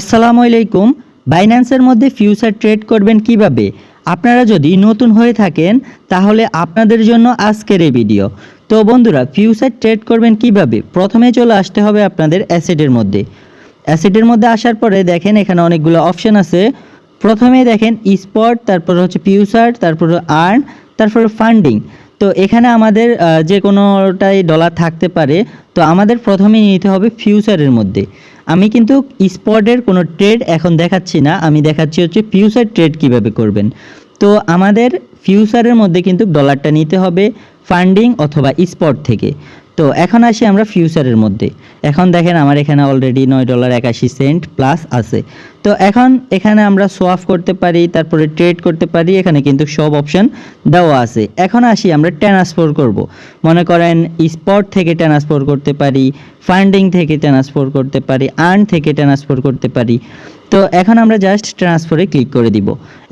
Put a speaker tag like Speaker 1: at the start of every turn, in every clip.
Speaker 1: আসসালামু আলাইকুম। বাইন্যান্সের মধ্যে ফিউচার ট্রেড করবেন কীভাবে? আপনারা যদি নতুন হয়ে থাকেন, তাহলে আপনাদের জন্য আজকের এই ভিডিও তো বন্ধুরা ফিউচার ট্রেড করবেন কীভাবে? প্রথমে চলে আসতে হবে আপনাদের অ্যাসেটের মধ্যে। অ্যাসেটের মধ্যে আসার পরে দেখেন এখানে অনেকগুলো অপশন আছে। প্রথমে দেখেন স্পট তারপর হচ্ছে ফিউচার তারপর আর্ন তারপর ফান্ডিং তো এখানে আমাদের যে কোনোটাই ডলার থাকতে পারে, তো আমাদের প্রথমে নিতে হবে ফিউচারের মধ্যে। আমি কিন্তু স্পটের কোনো ট্রেড এখন দেখাচ্ছি না, আমি দেখাচ্ছি হচ্ছে ফিউচার ট্রেড কীভাবে করবেন। তো আমাদের ফিউচারের মধ্যে কিন্তু ডলারটা নিতে হবে ফান্ডিং অথবা স্পট থেকে। তো এখন আসি আমরা ফিউচারের মধ্যে। এখন দেখেন আমার এখানে অলরেডি নয় ডলার একাশি সেন্ট প্লাস আছে। তো এখন এখানে আমরা সোয়াফ করতে পারি, তারপরে ট্রেড করতে পারি, এখানে কিন্তু সব অপশন দেওয়া আছে। এখন আসি আমরা ট্রান্সফার করব। মনে করেন স্পট থেকে ট্রান্সফার করতে পারি ফান্ডিং থেকে ট্রান্সফার করতে পারি আর্ন থেকে ট্রান্সফার করতে পারি। তো এখন আমরা জাস্ট ট্রান্সফারে ক্লিক করে দিব।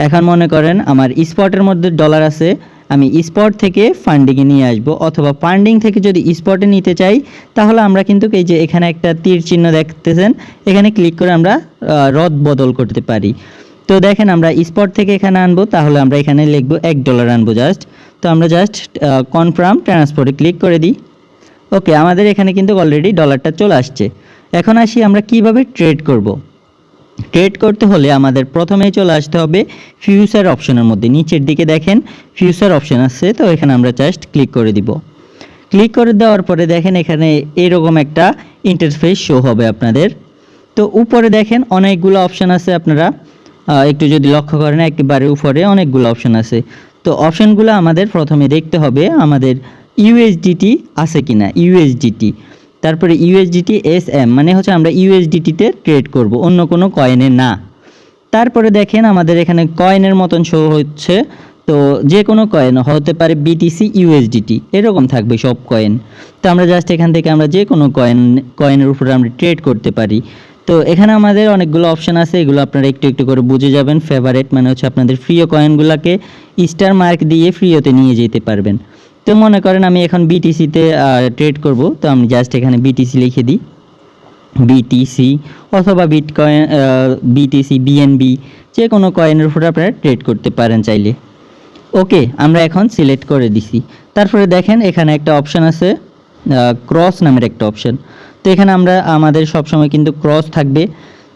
Speaker 1: এখন মনে করেন আমার স্পটের মধ্যে ডলার আছে আমি স্পট থেকে ফান্ডিংয়ে নিয়ে আসব অথবা ফান্ডিং থেকে যদি স্পটে নিতে চাই, তাহলে আমরা কিন্তু এই যে এখানে একটা তীর চিহ্ন দেখতেছেন, এখানে ক্লিক করে আমরা রদ বদল করতে পারি। তো দেখেন আমরা স্পট থেকে এখানে আনব, তাহলে আমরা এখানে লিখব এক ডলার আনব জাস্ট তো আমরা জাস্ট কনফার্ম ট্রান্সপোর্টে ক্লিক করে দিই। ওকে আমাদের এখানে কিন্তু অলরেডি ডলারটা চলে আসছে। এখন আসি আমরা কীভাবে ট্রেড করব। ট্রেড করতে হলে আমাদের প্রথমেই চলে আসতে হবে ফিউচার অপশনের মধ্যে। নিচের দিকে দেখেন ফিউচার অপশন আছে, তো এখানে আমরা জাস্ট ক্লিক করে দিব। ক্লিক করে দেওয়ার পরে দেখেন এখানে এরকম একটা ইন্টারফেস শো হবে আপনাদের। তো উপরে দেখেন অনেকগুলো অপশন আছে আপনারা। একটু যদি লক্ষ্য করেন, একেবারে উপরে অনেকগুলো অপশন আছে। তো অপশনগুলো আমাদের প্রথমে দেখতে হবে আমাদের ইউএসডিটি আছে কিনা। ইউএসডিটি তারপরে ইউএসডিটি এস এম মানে হচ্ছে আমরা ইউএসডিটিতে ট্রেড করব, অন্য কোনো কয়েনে না। তারপরে দেখেন আমাদের এখানে কয়েনের মতন শো হচ্ছে, তো যে কোনো কয়েন হতে পারে বিটিসি ইউএসডিটি এরকম থাকবে সব কয়েন তো আমরা জাস্ট এখান থেকে আমরা যে কোনো কয়েন কয়েনের উপরে আমরা ট্রেড করতে পারি। তো এখানে আমাদের অনেকগুলো অপশান আছে, এগুলো আপনারা একটু একটু করে বুঝে যাবেন। ফেভারেট মানে হচ্ছে আপনাদের প্রিয় কয়েনগুলোকে স্টার মার্ক দিয়ে ফ্রিওতে নিয়ে যেতে পারবেন। তো মনে করেন আমি এখন বিটিসিতে ট্রেড করব, তো আমি জাস্ট এখানে বিটিসি লিখে দিই। বিটিসি অথবা বিটকয়েন বিটিসি বিএনবি যে কোনো কয়েনের উপরে আপনারা ট্রেড করতে পারেন চাইলে। ওকে আমরা এখন সিলেক্ট করে দিছি। তারপরে দেখেন এখানে একটা অপশন আছে ক্রস নামের একটা অপশন তো এখানে আমরা, আমাদের সবসময় কিন্তু ক্রস থাকবে।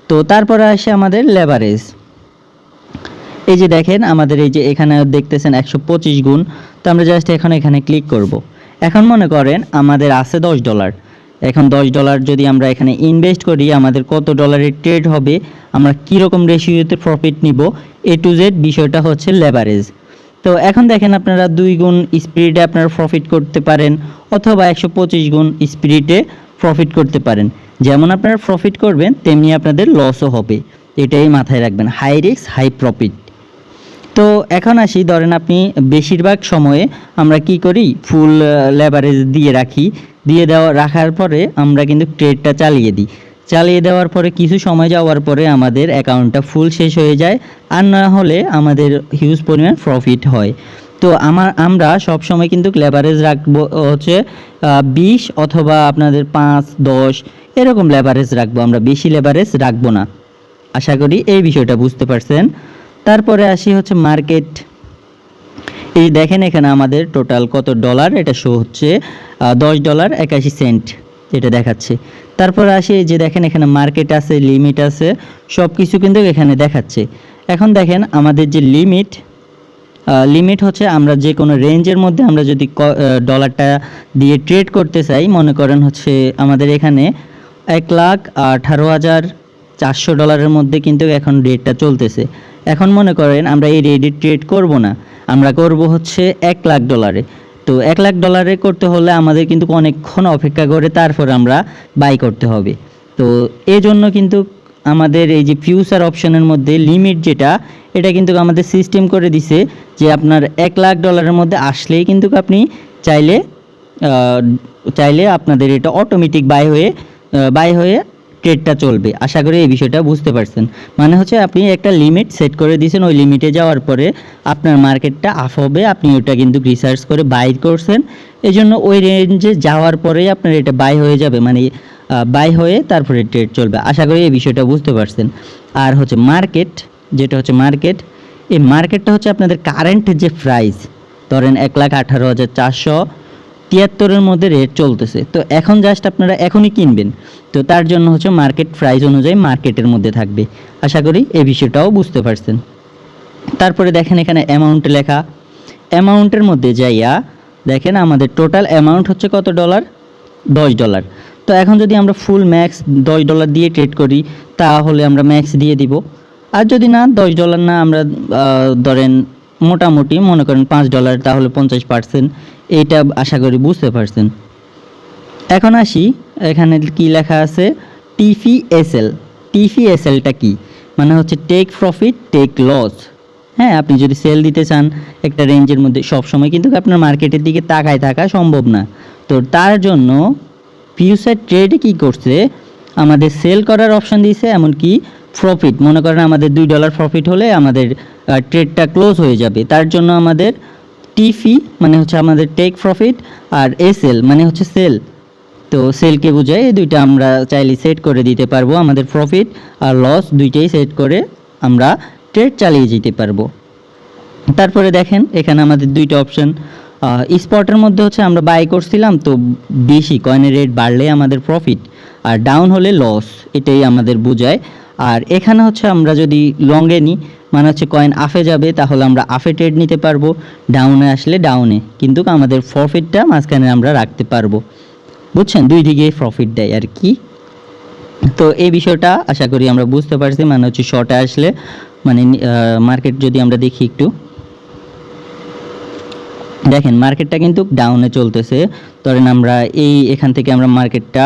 Speaker 1: তো তারপরে আসে আমাদের লেভারেজ এই যে দেখেন, আমাদের এই যে এখানে দেখতেছেন একশো পঁচিশ গুণ, তো আমরা জাস্ট এখন এখানে ক্লিক করব। এখন মনে করেন আমাদের আছে দশ ডলার এখন দশ ডলার যদি আমরা এখানে ইনভেস্ট করি, আমাদের কত ডলারের ট্রেড হবে? আমরা কীরকম রেশিওতে প্রফিট নিব? এ টু জেড বিষয়টা হচ্ছে লেভারেজ তো এখন দেখেন আপনারা দুই গুণ স্পিরিটে আপনারা প্রফিট করতে পারেন, অথবা একশো পঁচিশ গুণ স্পিরিটে প্রফিট করতে পারেন। যেমন আপনারা প্রফিট করবেন, তেমনি আপনাদের লসও হবে। এটাই মাথায় রাখবেন। হাই রিস্ক হাই প্রফিট তো এখন আসি, ধরেন আপনি বেশিরভাগ সময়ে আমরা কি করি ফুল লেভারেজ দিয়ে রাখি। দিয়ে দেওয়া, রাখার পরে আমরা কিন্তু ট্রেডটা চালিয়ে দিই। চালিয়ে দেওয়ার পরে কিছু সময় যাওয়ার পরে আমাদের অ্যাকাউন্টটা ফুল শেষ হয়ে যায়, আর না হলে আমাদের হিউজ পরিমাণ প্রফিট হয়। তো আমার, আমরা সব সময় কিন্তু লেভারেজ রাখব, হচ্ছে বিশ অথবা আপনাদের পাঁচ, দশ, এরকম লেভারেজ রাখব। আমরা বেশি লেভারেজ রাখব না। আশা করি এই বিষয়টা বুঝতে পারছেন। তারপরে আসি হচ্ছে মার্কেট। এই দেখেন এখানে আমাদের টোটাল কত ডলার, এটা শো হচ্ছে দশ ডলার একাশি সেন্ট এটা দেখাচ্ছে। তারপর আসি যে দেখেন এখানে মার্কেট আছে, লিমিট আছে সব কিছু কিন্তু এখানে দেখাচ্ছে। এখন দেখেন আমাদের যে লিমিট লিমিট হচ্ছে আমরা যে কোনো রেঞ্জের মধ্যে আমরা যদি ডলারটা দিয়ে ট্রেড করতে চাই, মনে করেন হচ্ছে আমাদের এখানে এক লাখ আঠারো হাজার চারশো ডলারের মধ্যে কিন্তু এখন রেটটা চলতেছে। এখন মনে করেন আমরা এই রেটে ট্রেড করব না। আমরা করব হচ্ছে এক লাখ ডলারে তো এক লাখ ডলারে করতে হলে আমাদের কিন্তু অনেকক্ষণ অপেক্ষা করে তারপর আমরা বাই করতে হবে। তো এই জন্য কিন্তু আমাদের এই যে ফিউচার অপশনের মধ্যে লিমিট যেটা, এটা কিন্তু আমাদের সিস্টেম করে দিছে যে আপনার এক লাখ ডলারের মধ্যে আসলেই কিন্তু আপনি চাইলে চাইলে আপনাদের এটা অটোমেটিক বাই হয়ে বাই হয়ে ট্রেডটা চলবে। আশা করি এই বিষয়টা বুঝতে পারছেন। মানে হচ্ছে আপনি একটা লিমিট সেট করে দিয়েছেন, ওই লিমিটে যাওয়ার পরে আপনার মার্কেটটা আপ হবে, আপনি ওটা কিন্তু রিসার্চ করে বাই করছেন। এই জন্য ওই রেঞ্জে যাওয়ার পরেই আপনার এটা বাই হয়ে যাবে। মানে বাই হয়ে তারপরে ট্রেড চলবে। আশা করি এই বিষয়টা বুঝতে পারছেন। আর হচ্ছে মার্কেট যেটা হচ্ছে মার্কেট এই মার্কেটটা হচ্ছে আপনাদের কারেন্ট যে প্রাইস ধরেন এক লাখ আঠারো হাজার চারশো তিয়াত্তরের মধ্যে রেট চলতেছে। তো এখন জাস্ট আপনারা এখনই কিনবেন। তো তার জন্য হচ্ছে মার্কেট প্রাইস অনুযায়ী মার্কেটের মধ্যে থাকবে। আশা করি এই বিষয়টাও বুঝতে পারছেন। তারপরে দেখেন এখানে অ্যামাউন্ট লেখা। অ্যামাউন্টের মধ্যে যাইয়া দেখেন আমাদের টোটাল অ্যামাউন্ট হচ্ছে কত ডলার দশ ডলার তো এখন যদি আমরা ফুল ম্যাক্স দশ ডলার দিয়ে ট্রেড করি, তাহলে আমরা ম্যাক্স দিয়ে দিব। আর যদি না, দশ ডলার না আমরা ধরেন মোটামুটি মনে করেন পাঁচ ডলার তাহলে পঞ্চাশ পার্সেন্ট এইটা আশা করি বুঝতে পারছেন। এখন আসি, এখানে কি লেখা আছে? টিফিএসএল টিফিএসএলটা কি? মানে হচ্ছে টেক প্রফিট টেক লস হ্যাঁ আপনি যদি সেল দিতে চান, একটা রেঞ্জের মধ্যে সব সময় কিন্তু আপনার মার্কেটের দিকে তাকায় থাকা সম্ভব না। তো তার জন্য ফিউচার ট্রেডে কি করছে? আমাদের সেল করার অপশন দিয়েছে, এমনকি প্রফিট মনে করেন আমাদের দুই ডলার প্রফিট হলে আমাদের ট্রেডটা ক্লোজ হয়ে যাবে। তার জন্য আমাদের টিফি মানে হচ্ছে আমাদের টেক প্রফিট আর এসএল মানে হচ্ছে সেল তো সেলকে বোঝায় এই দুইটা আমরা চাইলে সেট করে দিতে পারব আমাদের প্রফিট আর লস দুইটাই সেট করে আমরা ট্রেড চালিয়ে যেতে পারব। তারপরে দেখেন, এখানে আমাদের দুইটা অপশন স্পটের মধ্যে হচ্ছে আমরা বাই করছিলাম, তো বেশি কয়েনের রেট বাড়লে আমাদের প্রফিট আর ডাউন হলে লস এটাই আমাদের বোঝায়। আর এখানে হচ্ছে আমরা যদি লংয়ে নিই মানে হচ্ছে কয়েন আফে যাবে, তাহলে আমরা আফে ট্রেড নিতে পারব। ডাউনে আসলে ডাউনে কিন্তু আমাদের প্রফিটটা মাঝখানে আমরা রাখতে পারব। বুঝছেন? দুই দিকে প্রফিট দেয় আর কি। তো এই বিষয়টা আশা করি আমরা বুঝতে পারছি। মানে হচ্ছে শর্টে আসলে মানে মার্কেট যদি আমরা দেখি একটু। দেখেন মার্কেটটা কিন্তু ডাউনে চলতেছে। ধরেন আমরা এই এখান থেকে আমরা মার্কেটটা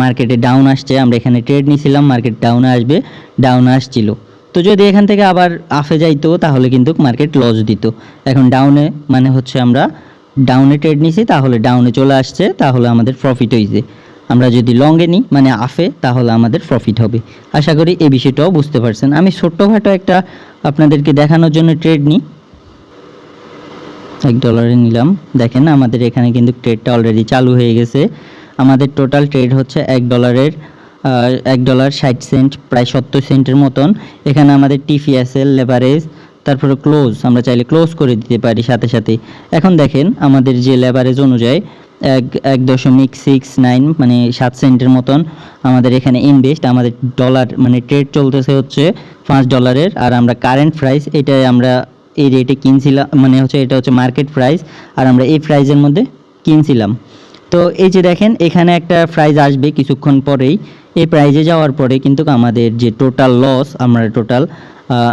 Speaker 1: মার্কেটে ডাউন আসছে। আমরা এখানে ট্রেড নিয়েছিলাম মার্কেট ডাউনে আসবে। ডাউনে আসছিল। তো যদি এখান থেকে আবার আফে যাইতো, তাহলে কিন্তু মার্কেট লস দিত। এখন ডাউনে মানে হচ্ছে আমরা ডাউনে ট্রেড নিছি, তাহলে ডাউনে চলে আসছে, তাহলে আমাদের প্রফিট হয়েছে আমরা যদি লংয়ে নিই মানে আফে তাহলে আমাদের প্রফিট হবে। আশা করি এই বিষয়টাও বুঝতে পারছেন। আমি ছোট্টখাটো একটা আপনাদেরকে দেখানোর জন্য ট্রেড নিই। এক ডলারে নিলাম। দেখেন আমাদের এখানে কিন্তু ট্রেডটা অলরেডি চালু হয়ে গেছে। আমাদের টোটাল ট্রেড হচ্ছে এক ডলারের এক ডলার ষাট সেন্ট প্রায় সত্তর সেন্টের মতন। এখানে আমাদের টিফিএসএল লেভারেজ তারপরে ক্লোজ আমরা চাইলে ক্লোজ করে দিতে পারি সাথে সাথে। এখন দেখেন আমাদের যে লেভারেজ অনুযায়ী, এক এক দশমিক সিক্স নাইন মানে সাত সেন্টের মতন আমাদের এখানে ইনভেস্ট আমাদের ডলার মানে ট্রেড চলতেছে হচ্ছে পাঁচ ডলারের আর আমরা কারেন্ট প্রাইস এটাই আমরা এই রেটে কিনছিলাম মানে হচ্ছে এটা হচ্ছে মার্কেট প্রাইস আর আমরা এই প্রাইজের মধ্যে কিনছিলাম। তো এই যে দেখেন, এখানে একটা প্রাইজ আসবে কিছুক্ষণ পরেই। এই প্রাইজে যাওয়ার পরে কিন্তু আমাদের যে টোটাল লস আমরা টোটাল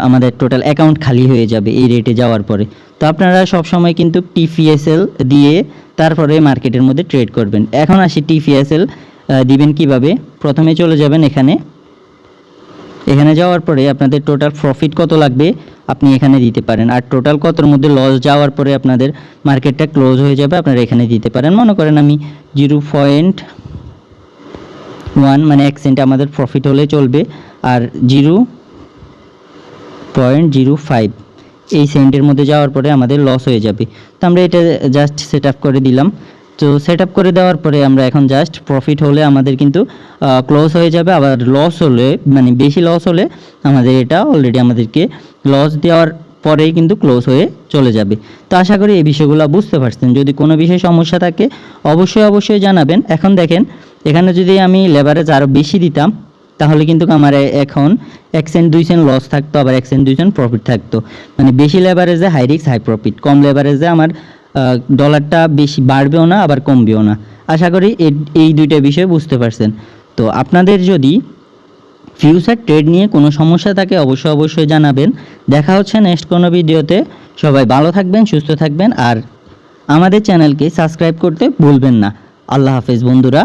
Speaker 1: আমাদের টোটাল অ্যাকাউন্ট খালি হয়ে যাবে এই রেটে যাওয়ার পরে। তো আপনারা সব সময় কিন্তু টিপিএসএল দিয়ে তারপরে মার্কেটের মধ্যে ট্রেড করবেন। এখন আসি টিপিএসএল দিবেন কীভাবে? প্রথমে চলে যাবেন এখানে। এখানে যাওয়ার পরে আপনাদের টোটাল প্রফিট কত লাগবে আপনি এখানে দিতে পারেন। আর টোটাল কতর মধ্যে লস যাওয়ার পরে আপনাদের মার্কেটটা ক্লোজ হয়ে যাবে, আপনারা এখানে দিতে পারেন। মনে করেন আমি জিরো পয়েন্ট ওয়ান মানে এক সেন্ট আমাদের প্রফিট হলে চলবে, আর জিরো পয়েন্ট জিরো ফাইভ এই সেন্টের মধ্যে যাওয়ার পরে আমাদের লস হয়ে যাবে। তো আমরা এটা জাস্ট সেট আপ করে দিলাম। তো সেট আপ করে দেওয়ার পরে আমরা এখন জাস্ট প্রফিট হলে আমাদের কিন্তু ক্লোজ হয়ে যাবে। আবার লস হলে মানে বেশি লস হলে আমাদের এটা অলরেডি আমাদেরকে লস দেওয়ার পরেই কিন্তু ক্লোজ হয়ে চলে যাবে। তো আশা করি এই বিষয়গুলো বুঝতে পারছেন। যদি কোনো বিষয়ে সমস্যা থাকে, অবশ্যই অবশ্যই জানাবেন। এখন দেখেন, এখানে যদি আমি লেবারেজ আরও বেশি দিতাম, তাহলে কিন্তু আমার এখন এক সেন্ট দুই সেন্ট লস থাকতো, আবার এক সেন্ট দুই সেন্ট প্রফিট থাকতো। মানে বেশি লেবারেজে হাই রিক্স হাই প্রফিট কম লেবারেজে আমার ডলারটা বেশি বাড়বেও না, আবার কমবেও না। আশা করি এই দুইটা বিষয় বুঝতে পারছেন। তো আপনাদের যদি ফিউচার ট্রেড নিয়ে কোনো সমস্যা থাকে, অবশ্যই অবশ্যই জানাবেন। দেখা হচ্ছে নেক্সট কোনো ভিডিওতে। সবাই ভালো থাকবেন, সুস্থ থাকবেন, আর আমাদের চ্যানেলকে সাবস্ক্রাইব করতে ভুলবেন না। আল্লাহ হাফেজ বন্ধুরা।